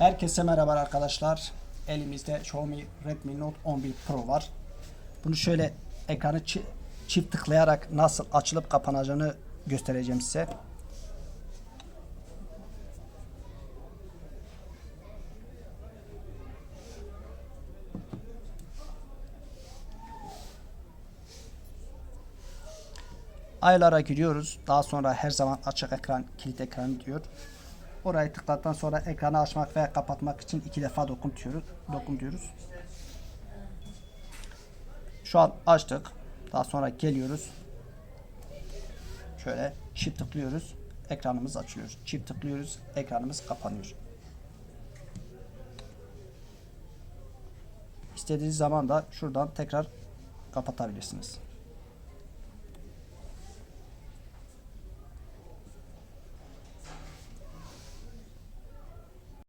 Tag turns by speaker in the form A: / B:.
A: Herkese merhaba arkadaşlar. Elimizde Xiaomi Redmi Note 11 Pro var. Bunu şöyle ekranı çi- çift tıklayarak nasıl açılıp kapanacağını göstereceğim size. Aylara giriyoruz. Daha sonra her zaman açık ekran, kilit ekranı diyor. Orayı tıkladıktan sonra ekranı açmak ve kapatmak için iki defa dokun diyoruz. Dokun diyoruz. Şu an açtık. Daha sonra geliyoruz. Şöyle çift tıklıyoruz. Ekranımız açılıyor. Çift tıklıyoruz. Ekranımız kapanıyor. İstediğiniz zaman da şuradan tekrar kapatabilirsiniz.